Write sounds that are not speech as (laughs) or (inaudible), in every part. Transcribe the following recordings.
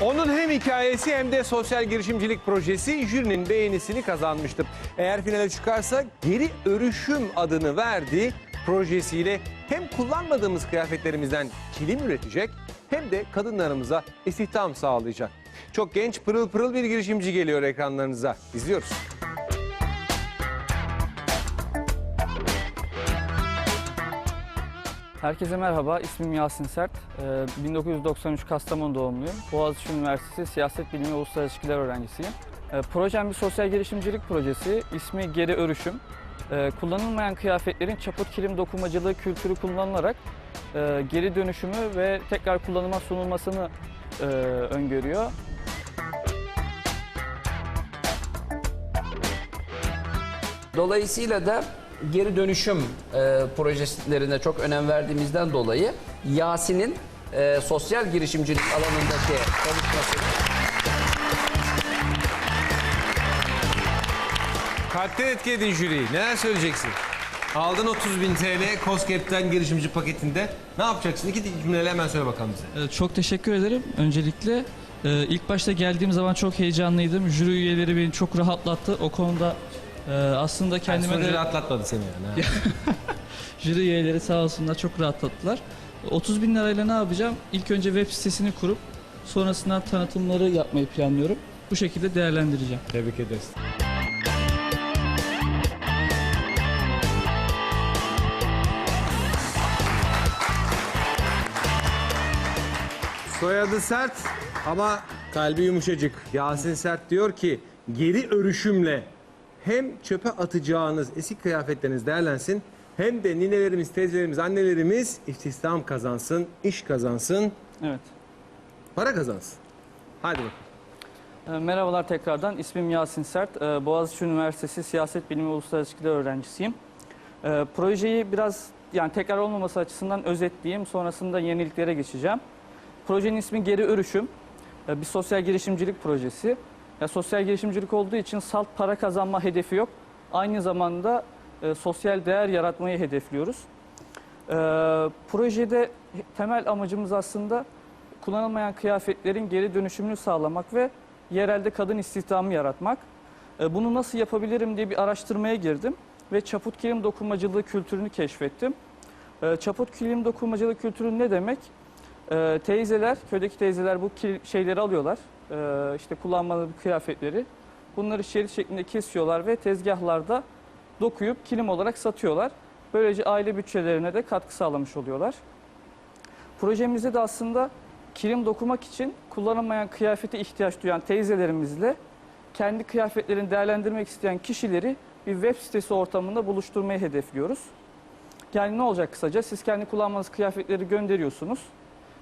Onun hem hikayesi hem de sosyal girişimcilik projesi jürinin beğenisini kazanmıştı. Eğer finale çıkarsa geri örüşüm adını verdiği projesiyle hem kullanmadığımız kıyafetlerimizden kilim üretecek hem de kadınlarımıza istihdam sağlayacak. Çok genç pırıl pırıl bir girişimci geliyor ekranlarınıza. İzliyoruz. Herkese merhaba, ismim Yasin Sert. Ee, 1993 Kastamonu doğumluyum. Boğaziçi Üniversitesi Siyaset Bilimi ve Uluslararası İlişkiler öğrencisiyim. Ee, Projem bir sosyal girişimcilik projesi. İsmi Geri Örüşüm. Ee, Kullanılmayan kıyafetlerin çaput kilim dokumacılığı kültürü kullanılarak e, geri dönüşümü ve tekrar kullanıma sunulmasını e, öngörüyor. Dolayısıyla da geri dönüşüm e, projelerine çok önem verdiğimizden dolayı Yasin'in e, sosyal girişimcilik alanındaki çalışmasını Kalpten etkiledin jüriyi. Neler söyleyeceksin? Aldın 30 bin TL COSGAP'ten girişimci paketinde. Ne yapacaksın? İki cümleyle hemen söyle bakalım bize. Ee, Çok teşekkür ederim. Öncelikle e, ilk başta geldiğim zaman çok heyecanlıydım. Jüri üyeleri beni çok rahatlattı. O konuda e, aslında kendime Kendime de atlatmadı seni yani. (laughs) jüri üyeleri sağ olsunlar çok rahatlattılar. 30 bin lirayla ne yapacağım? İlk önce web sitesini kurup sonrasında tanıtımları yapmayı planlıyorum. Bu şekilde değerlendireceğim. Tebrik ederiz. Soyadı sert ama kalbi yumuşacık. Yasin Sert diyor ki geri örüşümle hem çöpe atacağınız eski kıyafetleriniz değerlensin hem de ninelerimiz, teyzelerimiz, annelerimiz istihdam kazansın, iş kazansın, Evet. para kazansın. Hadi bakalım. E, Merhabalar tekrardan. İsmim Yasin Sert. E, Boğaziçi Üniversitesi Siyaset Bilimi Uluslararası İlişkiler öğrencisiyim. E, Projeyi biraz yani tekrar olmaması açısından özetleyeyim. Sonrasında yeniliklere geçeceğim. Projenin ismi Geri Örüşüm. E, Bir sosyal girişimcilik projesi. Ya, sosyal girişimcilik olduğu için salt para kazanma hedefi yok. Aynı zamanda e, sosyal değer yaratmayı hedefliyoruz. E, projede temel amacımız aslında kullanılmayan kıyafetlerin geri dönüşümünü sağlamak ve yerelde kadın istihdamı yaratmak. E, Bunu nasıl yapabilirim diye bir araştırmaya girdim ve çaput kilim dokunmacılığı kültürünü keşfettim. E, Çaput kilim dokunmacılığı kültürü ne demek? E, Teyzeler, köydeki teyzeler bu şeyleri alıyorlar. E, işte kullanmalı kıyafetleri. Bunları şerit şeklinde kesiyorlar ve tezgahlarda dokuyup kilim olarak satıyorlar. Böylece aile bütçelerine de katkı sağlamış oluyorlar. Projemizde de aslında kilim dokumak için kullanılmayan kıyafete ihtiyaç duyan teyzelerimizle kendi kıyafetlerini değerlendirmek isteyen kişileri bir web sitesi ortamında buluşturmayı hedefliyoruz. Yani ne olacak kısaca? Siz kendi kullanmanız kıyafetleri gönderiyorsunuz.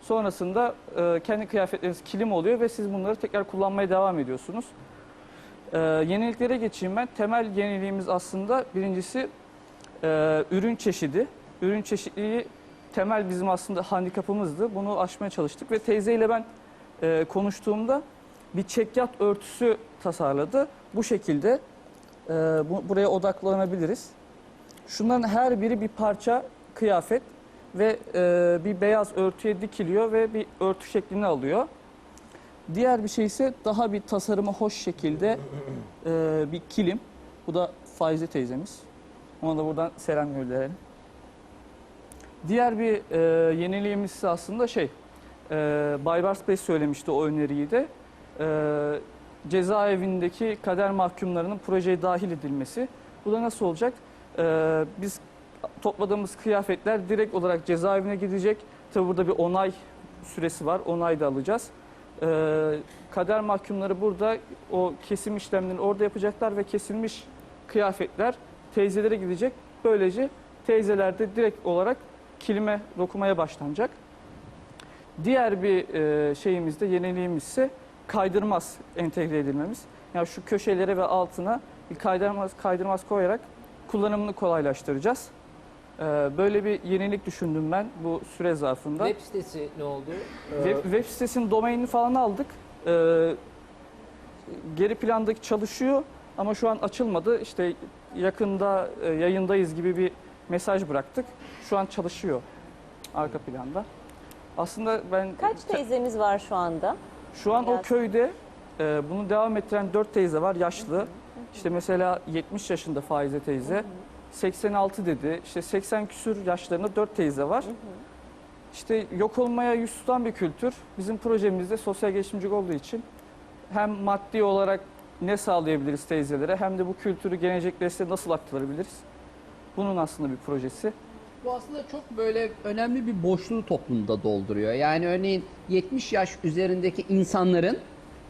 Sonrasında e, kendi kıyafetleriniz kilim oluyor ve siz bunları tekrar kullanmaya devam ediyorsunuz. E, yeniliklere geçeyim ben. Temel yeniliğimiz aslında birincisi e, ürün çeşidi. Ürün çeşitliliği temel bizim aslında handikapımızdı. Bunu aşmaya çalıştık ve teyzeyle ben e, konuştuğumda bir çekyat örtüsü tasarladı. Bu şekilde e, bu, buraya odaklanabiliriz. Şunların her biri bir parça kıyafet ve e, bir beyaz örtüye dikiliyor ve bir örtü şeklini alıyor. Diğer bir şey ise daha bir tasarıma hoş şekilde e, bir kilim. Bu da Faize teyzemiz. Ona da buradan selam gönderelim. Diğer bir e, yeniliğimiz ise aslında şey, e, Baybars Bey söylemişti o öneriyi de. E, cezaevindeki kader mahkumlarının projeye dahil edilmesi. Bu da nasıl olacak? E, biz topladığımız kıyafetler direkt olarak cezaevine gidecek. Tabi burada bir onay süresi var. Onay da alacağız. E, kader mahkumları burada o kesim işlemlerini orada yapacaklar ve kesilmiş kıyafetler teyzelere gidecek. Böylece teyzelerde direkt olarak kilime dokumaya başlanacak. Diğer bir e, şeyimiz de yeniliğimiz ise kaydırmaz entegre edilmemiz. Yani şu köşelere ve altına bir kaydırmaz, kaydırmaz koyarak kullanımını kolaylaştıracağız. E, böyle bir yenilik düşündüm ben bu süre zarfında. web sitesi ne oldu? Ee, Web, web sitesinin domainini falan aldık. Ee, geri plandaki çalışıyor ama şu an açılmadı. İşte yakında e, yayındayız gibi bir mesaj bıraktık. Şu an çalışıyor arka planda. Aslında ben Kaç teyzemiz var şu anda? Şu an o köyde e, bunu devam ettiren 4 teyze var yaşlı. İşte mesela 70 yaşında Faize teyze. 86 dedi. İşte 80 küsür yaşlarında 4 teyze var. İşte yok olmaya yüz tutan bir kültür. Bizim projemizde sosyal gelişimcilik olduğu için hem maddi olarak ne sağlayabiliriz teyzelere hem de bu kültürü gelecek nesle nasıl aktarabiliriz? Bunun aslında bir projesi. Bu aslında çok böyle önemli bir boşluğu toplumda dolduruyor. Yani örneğin 70 yaş üzerindeki insanların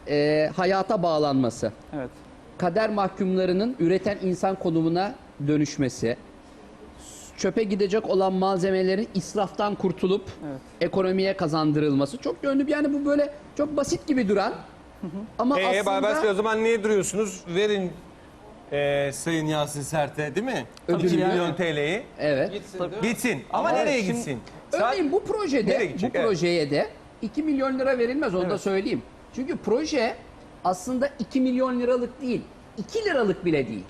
e, hayata bağlanması, Evet. kader mahkumlarının üreten insan konumuna dönüşmesi, çöpe gidecek olan malzemelerin israftan kurtulup Evet. ekonomiye kazandırılması çok yönlü. bir- Yani bu böyle çok basit gibi duran ama Ee, aslında Baybars Bey o zaman niye duruyorsunuz? Verin e, Sayın Yasin Sert'e değil mi? Ödülü. 2 milyon TL'yi. evet. Gitsin. Ama, Ama nereye şimdi- gitsin? Örneğin bu projede bu gidecek? Evet. projeye de 2 milyon lira verilmez onu da söyleyeyim. Çünkü proje aslında 2 milyon liralık değil, 2 liralık bile değil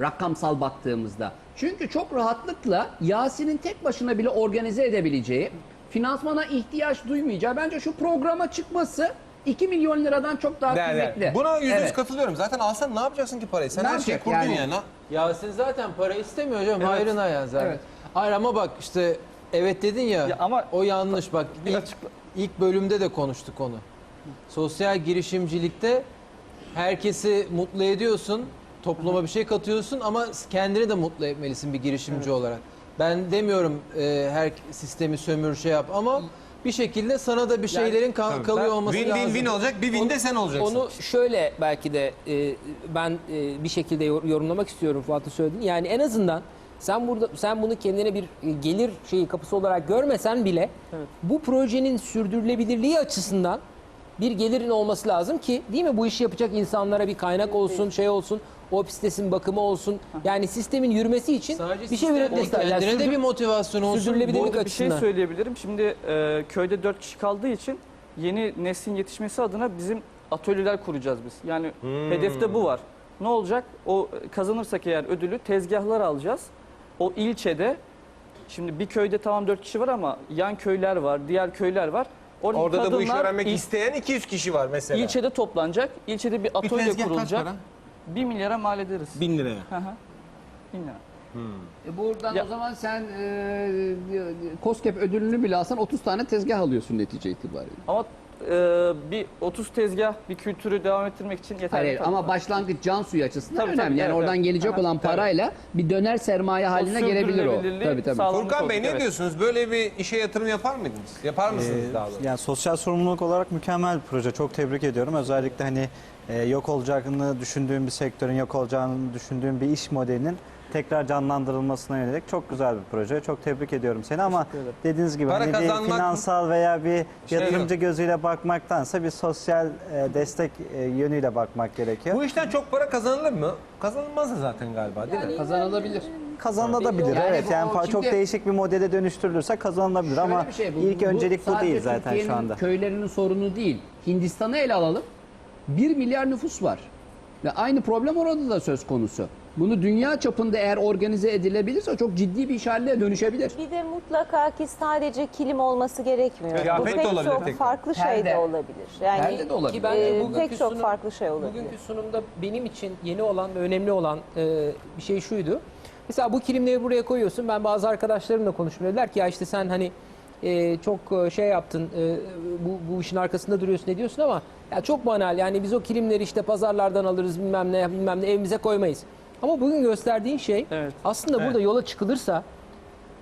rakamsal baktığımızda. Çünkü çok rahatlıkla Yasin'in tek başına bile organize edebileceği, finansmana ihtiyaç duymayacağı bence şu programa çıkması 2 milyon liradan çok daha der. kıymetli. Buna yüzde yüz Evet. katılıyorum. Zaten alsan ne yapacaksın ki parayı? Sen Ne her şeyi yapacak kurdun yani? ya. na- Yasin zaten para istemiyor hocam. Hayrına ya zaten. Evet. Hayır ama bak işte evet dedin ya, Ya ama- o yanlış. Bak Bir ilk, açıkla- ilk bölümde de konuştuk onu. Sosyal girişimcilikte herkesi mutlu ediyorsun, topluma bir şey katıyorsun ama kendini de mutlu etmelisin bir girişimci olarak. Ben demiyorum e, her sistemi sömür şey yap ama bir şekilde sana da bir şeylerin ka- kalıyor olması Win lazım. win win olacak. Bir win de sen olacaksın. Onu şöyle belki de e, ben e, bir şekilde yor- yorumlamak istiyorum Fuat'ın söylediğini. Yani en azından sen burada sen bunu kendine bir e, gelir şeyi kapısı olarak görmesen bile Evet. bu projenin sürdürülebilirliği açısından bir gelirin olması lazım ki değil mi bu işi yapacak insanlara bir kaynak olsun, şey olsun, o pistesin bakımı olsun. Yani sistemin yürümesi için Sadece bir şey sistem üretmesi lazım. Yani kendine de sürdür- bir motivasyon olsun. sürdürülebilirlik Bu- Burada bir şey açısından. söyleyebilirim. Şimdi e, köyde 4 kişi kaldığı için yeni neslin yetişmesi adına bizim atölyeler kuracağız biz. Yani hedefte bu var. Ne olacak? O e, kazanırsak eğer ödülü tezgahlar alacağız. O ilçede şimdi bir köyde tamam 4 kişi var ama yan köyler var, diğer köyler var. Oradaki Orada da bu işi kadınlar öğrenmek il- isteyen 200 kişi var mesela. ilçede toplanacak. İlçede bir bir atölye tezgah kaç kurulacak. para? 1 milyara mal ederiz. 1000 liraya. Hı hı. 1000 lira. E buradan Ya- o zaman sen e, COSGAP ödülünü bile alsan 30 tane tezgah alıyorsun netice itibariyle. Ama e, bir 30 tezgah bir kültürü devam ettirmek için yeterli. Hayır tabii. ama başlangıç can suyu açısından Tabii, önemli. tabii, yani evet, oradan evet. gelecek Aha, olan parayla bir döner sermaye haline gelebilir o. Tabii tabii. Furkan Bey ne evet. diyorsunuz? Böyle bir işe yatırım yapar mıydınız? Yapar mısınız Ee, daha doğrusu? Yani sosyal sorumluluk olarak mükemmel bir proje. Çok tebrik ediyorum. Özellikle hani e, yok olacağını düşündüğüm bir sektörün, yok olacağını düşündüğüm bir iş modelinin tekrar canlandırılmasına yönelik çok güzel bir proje. Çok tebrik ediyorum seni ama Teşekkür ederim. dediğiniz gibi Para hani bir kazanmak finansal veya bir Şey yatırımcı yok. gözüyle bakmaktansa bir sosyal e, destek e, yönüyle bakmak gerekiyor. Bu işten çok para kazanılır mı? Kazanılmaz da zaten galiba değil mi? Kazanılabilir. Kazanılabilir Yani evet. bu- Yani fa- çok şimdi- değişik bir modele dönüştürülürse kazanılabilir ama bir şey, bu- ilk bu öncelik bu, sadece değil zaten şu Türkiye'nin anda. köylerinin sorunu değil. Hindistan'ı ele alalım. 1 milyar nüfus var. Ve aynı problem orada da söz konusu. Bunu dünya çapında eğer organize edilebilirse çok ciddi bir iş haline dönüşebilir. Bir de mutlaka ki sadece kilim olması gerekmiyor. Kıyafet Bu de pek olabilir çok tekrar. farklı şey Perde. de olabilir. Yani Perde de olabilir. Ki bence e, bugünkü pek çok sunum- farklı şey olabilir. Bugünkü sunumda benim için yeni olan ve önemli olan e, bir şey şuydu. Mesela bu kilimleri buraya koyuyorsun. Ben bazı arkadaşlarımla konuştum. Dediler ki ya işte sen hani e, çok e, şey yaptın, e, bu, bu işin arkasında duruyorsun ne diyorsun ama ya çok banal. Yani biz o kilimleri işte pazarlardan alırız bilmem ne bilmem ne evimize koymayız. Ama bugün gösterdiğin şey Evet. aslında Evet. burada yola çıkılırsa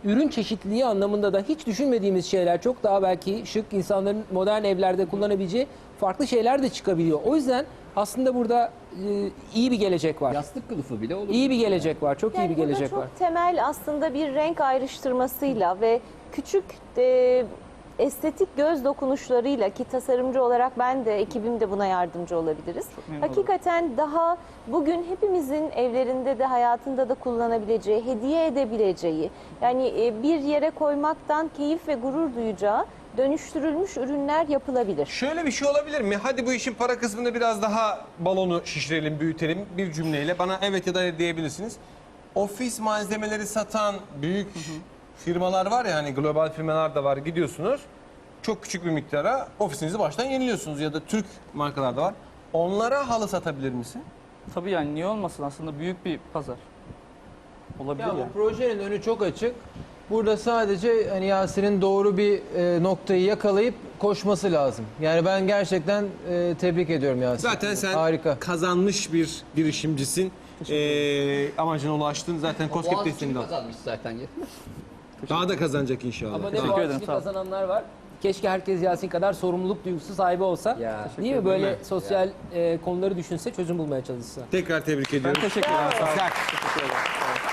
ürün çeşitliliği anlamında da hiç düşünmediğimiz şeyler çok daha belki şık insanların modern evlerde kullanabileceği farklı şeyler de çıkabiliyor. O yüzden aslında burada e, iyi bir gelecek var. Yastık kılıfı bile olur. İyi bir gelecek var. Çok iyi Yani bir burada gelecek çok var. temel aslında bir renk ayrıştırmasıyla ve küçük e, estetik göz dokunuşlarıyla ki tasarımcı olarak ben de ekibim de buna yardımcı olabiliriz. memnun olurum. Hakikaten daha bugün hepimizin evlerinde de hayatında da kullanabileceği, hediye edebileceği yani e, bir yere koymaktan keyif ve gurur duyacağı dönüştürülmüş ürünler yapılabilir. Şöyle bir şey olabilir mi? Hadi bu işin para kısmını biraz daha balonu şişirelim, büyütelim bir cümleyle. Bana evet ya da diyebilirsiniz. Ofis malzemeleri satan büyük firmalar var ya hani global firmalar da var gidiyorsunuz. çok küçük bir miktara ofisinizi baştan yeniliyorsunuz ya da Türk markalar da var. Onlara halı satabilir misin? Tabii yani niye olmasın aslında büyük bir pazar. Olabilir Ya yani. bu projenin önü çok açık. Burada sadece hani Yasin'in doğru bir e, noktayı yakalayıp koşması lazım. Yani ben gerçekten e, tebrik ediyorum Yasin. Zaten sen harika. kazanmış bir girişimcisin. Ee, amacına ulaştın. Zaten COSGAP Boğaziçi'ni desteğini de aldın. kazanmış zaten. Daha da kazanacak inşallah. Ama ne Teşekkür ederim, Boğaziçi'ni sağ ol. kazananlar var. Keşke herkes Yasin kadar sorumluluk duygusu sahibi olsa. Ya. Değil mi? Böyle sosyal e, konuları düşünse, çözüm bulmaya çalışsa. Tekrar tebrik Ben ediyorum. teşekkür ederim. Sağ olun. Teşekkür ederim. Sağ olun.